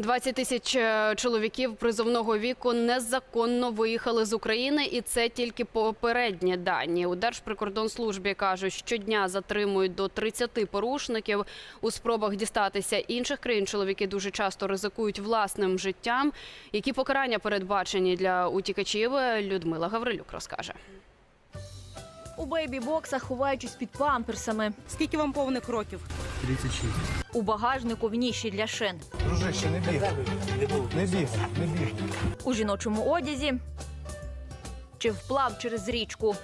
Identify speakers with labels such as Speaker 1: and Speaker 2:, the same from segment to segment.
Speaker 1: 20 тисяч е, чоловіків призовного віку незаконно виїхали з України, і це тільки попередні дані. У Держприкордонслужбі кажуть, щодня затримують до 30 порушників. У спробах дістатися інших країн чоловіки дуже часто ризикують власним життям. Які покарання передбачені для утікачів? Людмила Гаврилюк розкаже.
Speaker 2: У бейбі-боксах, ховаючись під памперсами.
Speaker 3: Скільки вам повних років?
Speaker 4: 36.
Speaker 2: У багажнику в ніші для шин.
Speaker 4: Дружище, не бігай. Не бігай, не бігай.
Speaker 2: У жіночому одязі. Чи вплав через річку.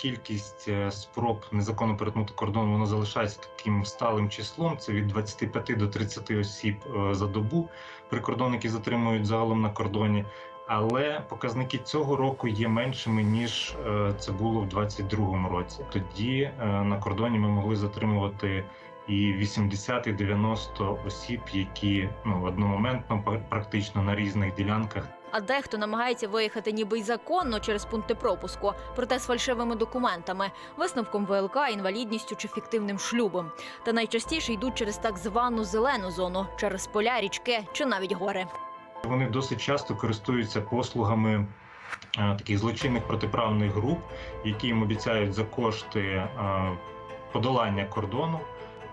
Speaker 5: Кількість е, спроб незаконно перетнути кордон воно залишається таким сталим числом. Це від 25 до 30 осіб е, за добу. Прикордонники затримують загалом на кордоні. Але показники цього року є меншими ніж е, це було в 2022 році. Тоді на кордоні ми могли затримувати і 80, і 90 осіб, які ну одномоментно пр- практично на різних ділянках
Speaker 2: А дехто намагається виїхати ніби й законно через пункти пропуску, проте з фальшивими документами, висновком ВЛК, інвалідністю чи фіктивним шлюбом. Та найчастіше йдуть через так звану зелену зону, через поля, річки чи навіть гори.
Speaker 5: Вони досить часто користуються послугами е, таких злочинних протиправних груп, які їм обіцяють за кошти е, подолання кордону.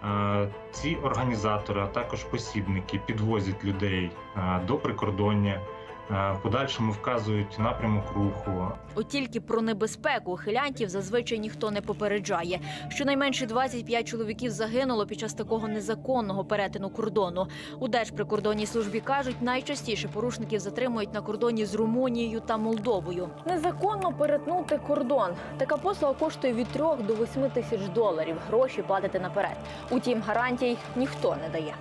Speaker 5: Е, Ці організатори, а також посібники підвозять людей е, до прикордоння, в подальшому вказують напрямок руху,
Speaker 2: От тільки про небезпеку ухилянтів зазвичай ніхто не попереджає. Щонайменше 25 чоловіків загинуло під час такого незаконного перетину кордону. У Держприкордонній службі кажуть, найчастіше порушників затримують на кордоні з Румунією та Молдовою. Незаконно перетнути кордон. Така послуга коштує від 3 до 8 тисяч доларів. Гроші платити наперед. Утім, гарантій ніхто не дає.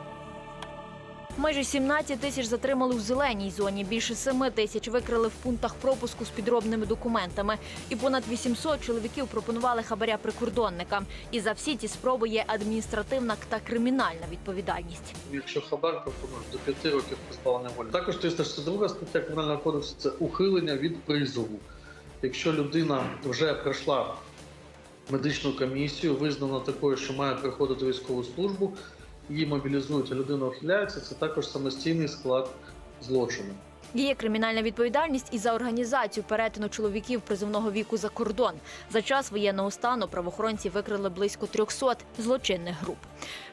Speaker 2: Майже 17 тисяч затримали у зеленій зоні. Більше 7 тисяч викрили в пунктах пропуску з підробними документами. І понад 800 чоловіків пропонували хабаря прикордонникам. І за всі ці спроби є адміністративна та кримінальна відповідальність.
Speaker 6: Якщо хабар пропонуєш до 5 років позбавлення волі. Також 362 стаття Кримінального кодексу це ухилення від призову. Якщо людина вже пройшла медичну комісію, визнана такою, що має приходити військову службу, її мобілізують, людина ухиляється, це також самостійний склад злочину.
Speaker 2: Є кримінальна відповідальність і за організацію перетину чоловіків призовного віку за кордон. За час воєнного стану правоохоронці викрили близько 300 злочинних груп.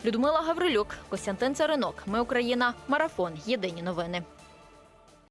Speaker 2: Людмила Гаврилюк, Костянтин Царинок. Ми Україна. Марафон. Єдині новини.